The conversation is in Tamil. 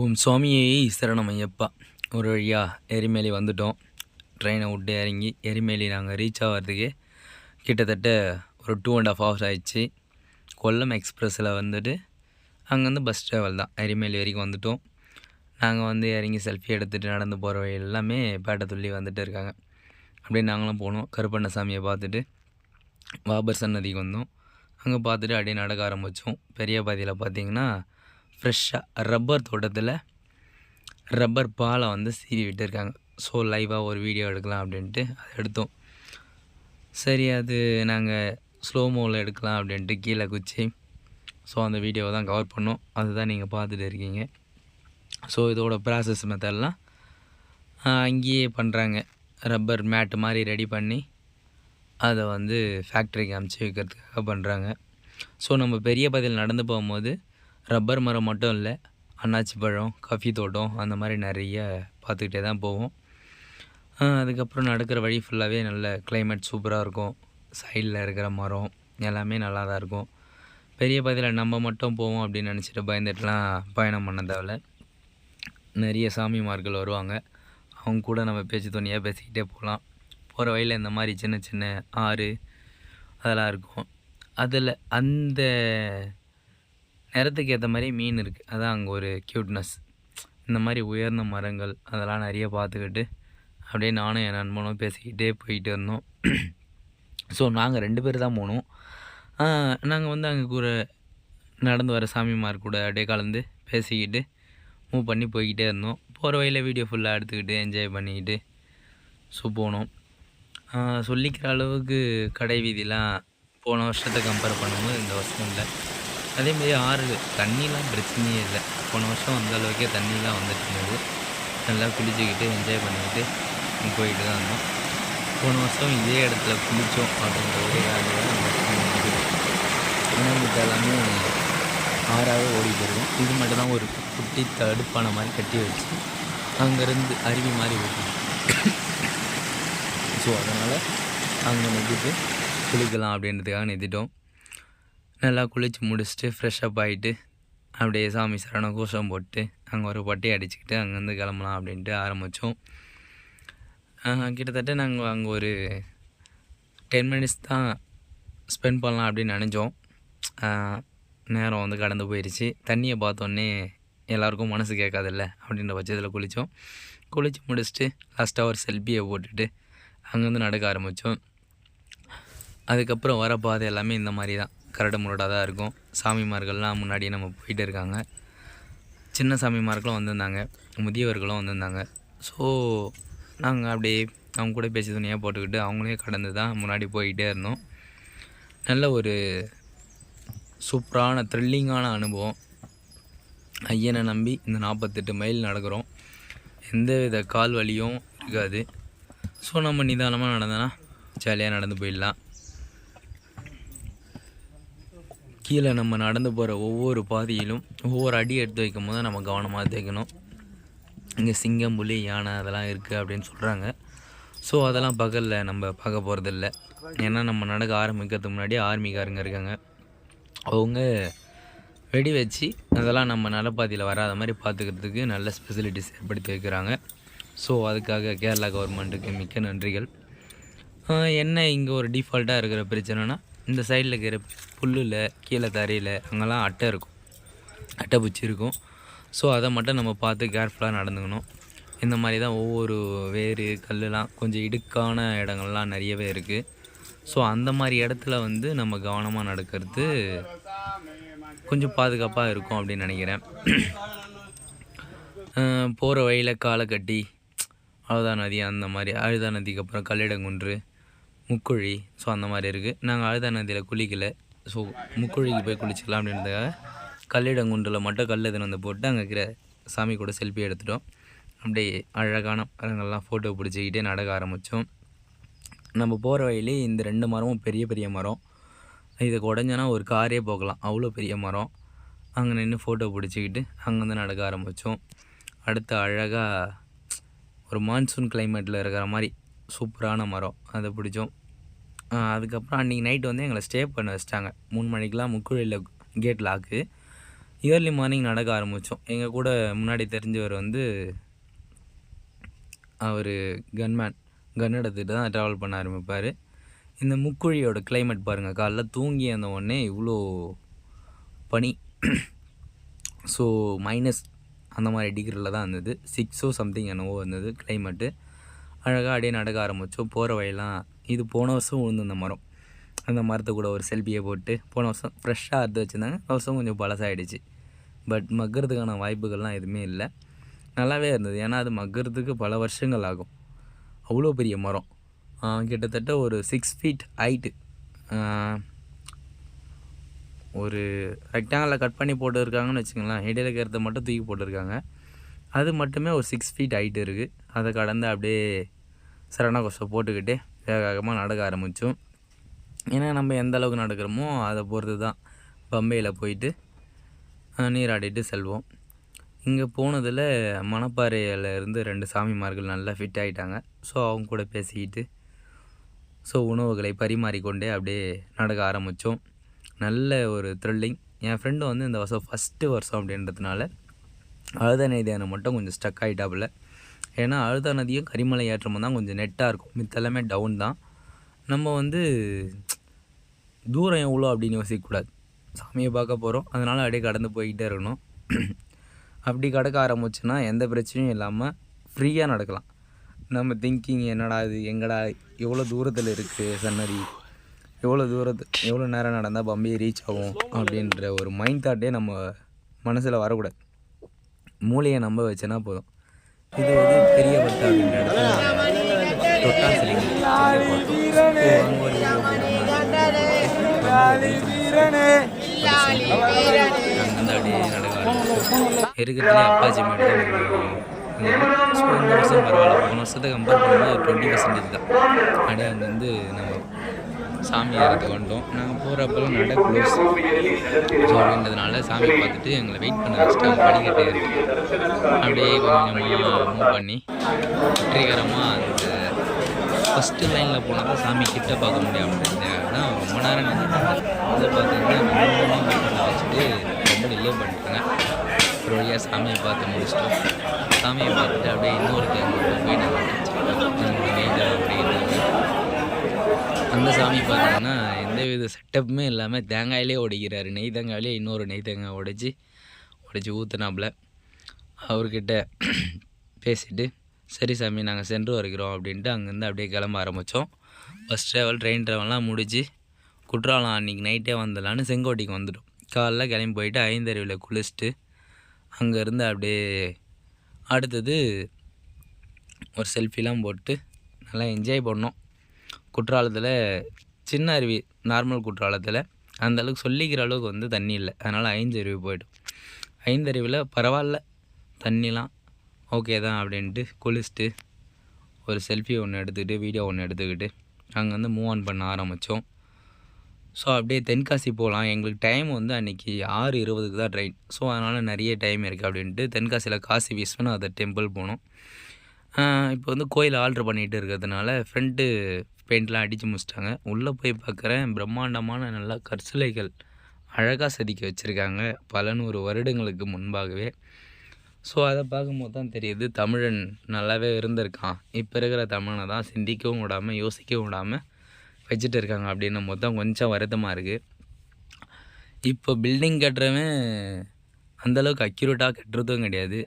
ஓம் சுவாமியே சரணம் ஐயப்பா. ஒரு வழியாக எரிமேலி வந்துட்டோம். ட்ரெயினை விட்டு இறங்கி எரிமேலி நாங்கள் ரீச் ஆகிறதுக்கு கிட்டத்தட்ட ஒரு டூ அண்ட் ஆஃப் ஹவர்ஸ் ஆயிடுச்சு. கொல்லம் எக்ஸ்பிரஸில் வந்துட்டு அங்கேருந்து பஸ் ட்ராவல் தான். எரிமேலி வரைக்கும் வந்துட்டோம். நாங்கள் வந்து இறங்கி செல்ஃபி எடுத்துகிட்டு நடந்து போகிற வழி எல்லாமே பேட்டை துள்ளி வந்துட்டு இருக்காங்க. அப்படியே நாங்களும் போனோம். கருப்பண்ணசாமியை பார்த்துட்டு பாபர் சன்னதிக்கு வந்தோம். அங்கே பார்த்துட்டு அப்படியே நடக்க ஆரம்பித்தோம் பெரிய பாதியில் பார்த்தீங்கன்னா ஃப்ரெஷ்ஷாக ரப்பர் தோட்டத்தில் ரப்பர் பாலை வந்து சீவி விட்டுருக்காங்க. ஸோ லைவாக ஒரு வீடியோ எடுக்கலாம் அப்படின்ட்டு அதை எடுத்தோம். சரி அது நாங்கள் ஸ்லோமோவில் எடுக்கலாம் அப்படின்ட்டு கீழே குச்சி. ஸோ அந்த வீடியோவை தான் கவர் பண்ணோம். அதுதான் நீங்கள் பார்த்துட்டு இருக்கீங்க. ஸோ இதோட ப்ராசஸ் மெத்தட்லாம் அங்கேயே பண்ணுறாங்க ரப்பர் மேட்டு மாதிரி ரெடி பண்ணி அதை வந்து ஃபேக்ட்ரிக்கு அமுச்சு வைக்கிறதுக்காக பண்ணுறாங்க ஸோ நம்ம பெரிய பதில் நடந்து போகும்போது ரப்பர் மரம் மட்டும் இல்லை அன்னாச்சி பழம் காஃபி தோட்டம் அந்த மாதிரி நிறைய பார்த்துக்கிட்டே தான் போவோம். அதுக்கப்புறம் நடக்கிற வழி ஃபுல்லாகவே நல்ல கிளைமேட் சூப்பராக இருக்கும். சைடில் இருக்கிற மரம் எல்லாமே நல்லா தான் இருக்கும். பெரிய பகுதியில் நம்ம மட்டும் போவோம் அப்படின்னு நினச்சிட்டு பயந்துட்டுலாம் பயணம் பண்ண தேவையில்ல. நிறைய சாமிமார்கள் வருவாங்க. அவங்க கூட நம்ம பேச்சு துணியாக பேசிக்கிட்டே போகலாம். போகிற வழியில் இந்த மாதிரி சின்ன சின்ன ஆறு அதெல்லாம் இருக்கும். அதில் அந்த நேரத்துக்கு ஏற்ற மாதிரி மீன் இருக்குது அதான் அங்கே ஒரு க்யூட்னஸ் இந்த மாதிரி உயர்ந்த மரங்கள் அதெல்லாம் நிறைய பார்த்துக்கிட்டு அப்படியே நானும் என் நண்பனும் பேசிக்கிட்டே போயிட்டு இருந்தோம். ஸோ நாங்கள் ரெண்டு பேர் தான் போனோம். நாங்கள் வந்து அங்கே கூட நடந்து வர சாமிமார் கூட அப்படியே கலந்து பேசிக்கிட்டு மூவ் பண்ணி போய்கிட்டே இருந்தோம். போகிற வழியில் வீடியோ ஃபுல்லாக எடுத்துக்கிட்டு என்ஜாய் பண்ணிக்கிட்டு ஸோ போனோம். சொல்லிக்கிற அளவுக்கு கடை வீதிலாம் போன வருஷத்தை கம்பேர் பண்ணும்போது இந்த வருஷம் இல்லை. அதேமாரி ஆறு தண்ணிலாம் பிரச்சனையே இல்லை. போன வருஷம் அந்த அளவுக்கே தண்ணிலாம் வந்துட்டு இருந்தது. நல்லா குளிச்சுக்கிட்டு என்ஜாய் பண்ணிக்கிட்டு போயிட்டு தான் இருந்தோம் போன வருஷம் இதே இடத்துல குளித்தோம் அப்படின்ற ஒரே காரணம் இந்த எல்லாமே ஆறாகவே ஓடி போயிருக்கும் இது மட்டும் தான் ஒரு குட்டி தடுப்பான மாதிரி கட்டி வச்சு அங்கேருந்து அருவி மாதிரி ஓட்டி ஸோ அதனால் அங்கே நிறுத்திட்டு குளிக்கலாம் அப்படின்றதுக்காக நிறுத்திட்டோம். நல்லா குளித்து முடிச்சுட்டு ஃப்ரெஷ்ஷப் ஆகிட்டு அப்படியே சாமி சரணம் கோஷம் போட்டு அங்கே ஒரு பட்டையை அடிச்சுக்கிட்டு அங்கேருந்து கிளம்பலாம் அப்படின்ட்டு ஆரம்பித்தோம் கிட்டத்தட்ட நாங்கள் அங்கே ஒரு டென் மினிட்ஸ் தான் ஸ்பெண்ட் பண்ணலாம் அப்படின்னு நினச்சோம் நேரம் வந்து கடந்து போயிடுச்சு தண்ணியை பார்த்தோன்னே எல்லாருக்கும் மனசு கேட்காதில்ல அப்படின்ற பட்சத்தில் குளித்தோம் குளித்து முடிச்சுட்டு லாஸ்ட்டாக ஒரு செல்ஃபியை போட்டுட்டு அங்கேருந்து நடக்க ஆரம்பித்தோம் அதுக்கப்புறம் வர பாதை எல்லாமே இந்த மாதிரி தான். கரடு முரடாக தான் இருக்கும். சாமிமார்கள்லாம் முன்னாடியே நம்ம போயிட்டு இருக்காங்க. சின்ன சாமிமார்களும் வந்திருந்தாங்க. முதியவர்களும் வந்திருந்தாங்க. ஸோ நாங்கள் அப்படியே அவங்க கூட பேசி துணியாக போட்டுக்கிட்டு அவங்களே கடந்து தான் முன்னாடி போய்கிட்டே இருந்தோம். நல்ல ஒரு சூப்பரான த்ரில்லிங்கான அனுபவம். ஐயனை நம்பி இந்த நாற்பத்தெட்டு மைல் நடக்கிறோம். எந்த வித கால் வலியும் இருக்காது. ஸோ நம்ம நிதானமாக நடந்தோன்னா ஜாலியாக நடந்து போயிடலாம். கீழே நம்ம நடந்து போகிற ஒவ்வொரு பாதியிலும் ஒவ்வொரு அடி எடுத்து வைக்கும் போது நம்ம கவனமாக தேய்க்கணும். இங்கே சிங்கம் புலி யானை அதெல்லாம் இருக்குது அப்படின்னு சொல்கிறாங்க ஸோ அதெல்லாம் பகலில் நம்ம பார்க்க போகிறதில்ல ஏன்னா நம்ம நடக்க ஆரம்பிக்கிறதுக்கு முன்னாடி ஆர்மிக்காரங்க இருக்காங்க. அவங்க வெடி வச்சு அதெல்லாம் நம்ம நலப்பாதையில் வராத மாதிரி பார்த்துக்கிறதுக்கு நல்ல ஸ்பெசிலிட்டிஸ் ஏற்படுத்தி வைக்கிறாங்க. ஸோ அதுக்காக கேரளா கவர்மெண்ட்டுக்கு மிக்க நன்றிகள். என்ன இங்கே ஒரு டிஃபால்ட்டாக இருக்கிற பிரச்சனைனா இந்த சைடில் இருக்கிற புல்லில் கீழே தரையில் அங்கெல்லாம் அட்டை இருக்கும். அட்டை பூச்சி இருக்கும். ஸோ அதை மட்டும் நம்ம பார்த்து கேர்ஃபுல்லாக நடந்துக்கணும். இந்த மாதிரி தான் ஒவ்வொரு வேறு கல்லுலாம் கொஞ்சம் இடுக்கான இடங்கள்லாம் நிறையவே இருக்குது ஸோ அந்த மாதிரி இடத்துல வந்து நம்ம கவனமாக நடக்கிறது கொஞ்சம் பாதுகாப்பாக இருக்கும் அப்படின்னு நினைக்கிறேன். போகிற வழியில் காலை கட்டி அழுதா நதி அந்த மாதிரி அழுதா நதிக்கு அப்புறம் கல்லிடங்குன்று முக்குழி ஸோ அந்த மாதிரி இருக்குது நாங்கள் அழுதா நதியில் குளிக்கல. ஸோ முக்குழிக்கு போய் குளிச்சிக்கலாம் அப்படின்றதுக்காக கல்லிடங்குன்றில் மட்டும் கல் எதுன்னு வந்து போட்டு அங்கே இருக்கிற சாமி கூட செல்ஃபி எடுத்துட்டோம். அப்படியே அழகான மரங்கள்லாம் ஃபோட்டோ பிடிச்சிக்கிட்டே நடக்க ஆரம்பித்தோம் நம்ம போகிற வழியிலே இந்த ரெண்டு மரமும் பெரிய பெரிய மரம். இதை உடஞ்சோன்னா ஒரு காரே போகலாம். அவ்வளோ பெரிய மரம். அங்கே நின்று ஃபோட்டோ பிடிச்சிக்கிட்டு அங்கேருந்து நடக்க ஆரம்பித்தோம் அடுத்து அழகாக ஒரு மான்சூன் கிளைமேட்டில் இருக்கிற மாதிரி சூப்பரான மரம். அதை பிடிச்சோம். அதுக்கப்புறம் அன்றைக்கி நைட் வந்து எங்களை ஸ்டே பண்ண வச்சிட்டாங்க. மூணு மணிக்கெலாம் முக்குழியில் கேட் லாக்கு இயர்லி மார்னிங் நடக்க ஆரம்பித்தோம் எங்கள் கூட முன்னாடி தெரிஞ்சவர் வந்து அவர் கன்மேன் கன் எடுத்துகிட்டு தான் ட்ராவல் பண்ண ஆரம்பிப்பார். இந்த முக்குழியோட கிளைமேட் பாருங்கள் காலைல தூங்கி அந்த உடனே இவ்வளோ பனி. ஸோ மைனஸ் அந்த மாதிரி டிகிரியில் தான் இருந்தது. சிக்ஸோ சம்திங் என்னவோ இருந்தது கிளைமேட்டு அழகாக அப்படியே நடக்க ஆரம்பித்தோம் போகிற வழியெல்லாம் இது போன வருஷம் விழுந்து அந்த மரம். அந்த மரத்தை கூட ஒரு செல்ஃபியை போட்டு போன வருஷம் ஃப்ரெஷ்ஷாக அறுத்து வச்சுருந்தாங்க. வருஷம் கொஞ்சம் பழசாயிடுச்சு. பட் மக்கிறதுக்கான வாய்ப்புகள்லாம் எதுவுமே இல்லை. நல்லாவே இருந்தது. ஏன்னா அது மக்கிறதுக்கு பல வருஷங்கள் ஆகும். அவ்வளோ பெரிய மரம். கிட்டத்தட்ட ஒரு சிக்ஸ் ஃபீட் ஹைட்டு ஒரு ரெக்டாங்கில் கட் பண்ணி போட்டுருக்காங்கன்னு வச்சுங்களேன் இடையில இருக்கிறத மட்டும் தூக்கி போட்டிருக்காங்க. அது மட்டுமே ஒரு சிக்ஸ் ஃபீட் ஹைட் இருக்குது அதை கடந்து அப்படியே சரணா கொசம் போட்டுக்கிட்டே வேகமாக நடக்க ஆரம்பித்தோம். ஏன்னா நம்ம எந்த அளவுக்கு நடக்கிறோமோ அதை பொறுத்து தான் பம்பையில் போயிட்டு நீராடிட்டு செல்வோம். இங்கே போனதில் மணப்பாறையில் இருந்து ரெண்டு சாமிமார்கள் நல்லா ஃபிட் ஆகிட்டாங்க ஸோ அவங்க கூட பேசிக்கிட்டு ஸோ உணவுகளை பரிமாறிக்கொண்டே அப்படியே நடக்க ஆரம்பித்தோம். நல்ல ஒரு த்ரில்லிங் என் ஃப்ரெண்டு வந்து இந்த வருஷம் ஃபஸ்ட்டு வருஷம் அப்படின்றதுனால அழுத நதியான மட்டும் கொஞ்சம் ஸ்டக் ஆகிட்டாப்புல ஏன்னா அழுதா நதியும் கரிமலை ஏற்றமும் தான் கொஞ்சம் நெட்டாக இருக்கும். மித்த எல்லாமே டவுன் தான். நம்ம வந்து தூரம் எவ்வளோ அப்படின்னு யோசிக்கக்கூடாது. சாமியை பார்க்க போகிறோம் அதனால் அப்படியே கடந்து போய்கிட்டே இருக்கணும். அப்படி கடக்க ஆரம்பிச்சுன்னா எந்த பிரச்சனையும் இல்லாமல் ஃப்ரீயாக நடக்கலாம். நம்ம திங்கிங் என்னடா இது? எங்கடா எவ்வளோ தூரத்தில் இருக்குது சன்னதி? எவ்வளோ தூரத்து எவ்வளோ நேரம் நடந்தால் பம்பையை ரீச் ஆகும் அப்படின்ற ஒரு மைண்ட் தாட்டே நம்ம மனசில் வரக்கூடாது. மூளையை நம்ப வச்சேன்னா போதும். இது வந்து பெரிய வட்டம் அப்படின்ற இடத்துல தொட்டா சிலிங் இருக்கிறதுலே ஸோ இந்த வருஷம் பரவாயில்ல. போன வருஷத்துக்கு கம்பேர் பண்ணும்போது ஒரு டுவெண்ட்டி பர்சன்டேஜ் தான் அப்படியே அங்கேருந்து நம்ம சாமி ஏறதுக்கு வந்துட்டோம் நாங்கள் போகிறப்பெல்லாம் நட க்ளோஸ் ஸோ அப்படின்றதுனால சாமி பார்த்துட்டு எங்களை வெயிட் பண்ண வச்சுட்டு படிக்கட்டு ஏறி அப்படியே கொஞ்சம் கொஞ்சமாக மூவ் பண்ணி வெற்றிகரமாக அந்த ஃபஸ்ட்டு லைனில் போனால் தான் சாமி கிட்ட பார்க்க முடியும் இருந்தேன் ஆனால் ரொம்ப நேரம் நின்றுட்டாங்க அதை பார்த்தீங்கன்னா வெயிட் பண்ண வச்சுட்டு ரொம்ப டிலே பண்ணிட்டாங்க. ஒரு வழியாக சாமியை பார்த்து முடிச்சிட்டோம். சாமியை பார்த்துட்டு அப்படியே இன்னொரு தேங்காய் போய் நாங்கள் அந்த சாமி பார்த்தீங்கன்னா எந்த வித செட்டப்புமே இல்லாமல் தேங்காயிலே உடைக்கிறாரு நெய் தேங்காயிலே இன்னொரு நெய் தேங்காய் உடைச்சி உடைச்சி ஊற்றுனாப்புல அவர்கிட்ட பேசிட்டு சரி சாமி நாங்கள் சென்று வருகிறோம் அப்படின்ட்டு அங்கேருந்து அப்படியே கிளம்ப ஆரம்பித்தோம் பஸ் ட்ராவல் ட்ரெயின் ட்ராவல்லாம் முடிச்சு குற்றாலம் அன்றைக்கி நைட்டே வந்துடலான்னு செங்கோட்டைக்கு வந்துட்டோம். காலைல கிளம்பி போயிட்டு ஐந்தருவியில் குளிச்சுட்டு அங்கேருந்து அப்படியே அடுத்தது ஒரு செல்ஃபிலாம் போட்டு நல்லா என்ஜாய் பண்ணோம். குற்றாலத்தில் சின்ன அருவி நார்மல் குற்றாலத்தில். அந்தளவுக்கு சொல்லிக்கிற அளவுக்கு வந்து தண்ணி இல்லை. அதனால் ஐந்தருவி போய்ட்டோம் ஐந்தருவியில் பரவாயில்ல தண்ணிலாம் ஓகே தான் அப்படின்ட்டு குளிச்சுட்டு ஒரு செல்ஃபி ஒன்று எடுத்துக்கிட்டு வீடியோ ஒன்று எடுத்துக்கிட்டு அங்கே வந்து மூவ் ஆன் பண்ண ஆரம்பித்தோம் ஸோ அப்படியே தென்காசி போகலாம். எங்களுக்கு டைம் வந்து அன்றைக்கி ஆறு இருபதுக்கு தான் ட்ரெயின் ஸோ அதனால் நிறைய டைம் இருக்குது அப்படின்ட்டு தென்காசியில் காசி விஸ்வநாதர் டெம்பிள் போனோம். இப்போ வந்து கோயில் ஆல்ட்ரு பண்ணிகிட்டு இருக்கிறதுனால ஃப்ரெண்டு பெயிண்ட்லாம் அடித்து முடிச்சிட்டாங்க. உள்ளே போய் பார்க்குறேன் பிரம்மாண்டமான நல்லா கற்சிலைகள் அழகாக செதுக்கி வச்சுருக்காங்க. பல நூறு வருடங்களுக்கு முன்பாகவே. ஸோ அதை பார்க்கும்போது தான் தெரியுது தமிழன் நல்லாவே இருந்திருக்கான். இப்போ இருக்கிற தமிழனை தான் சிந்திக்கவும் விடாமல் யோசிக்கவும் விடாமல் வச்சுட்டு இருக்காங்க அப்படின்னும் போது தான் கொஞ்சம் வருத்தமாக இருக்குது இப்போ பில்டிங் கட்டுறவன் அந்தளவுக்கு அக்யூரேட்டாக கட்டுறதும் கிடையாது.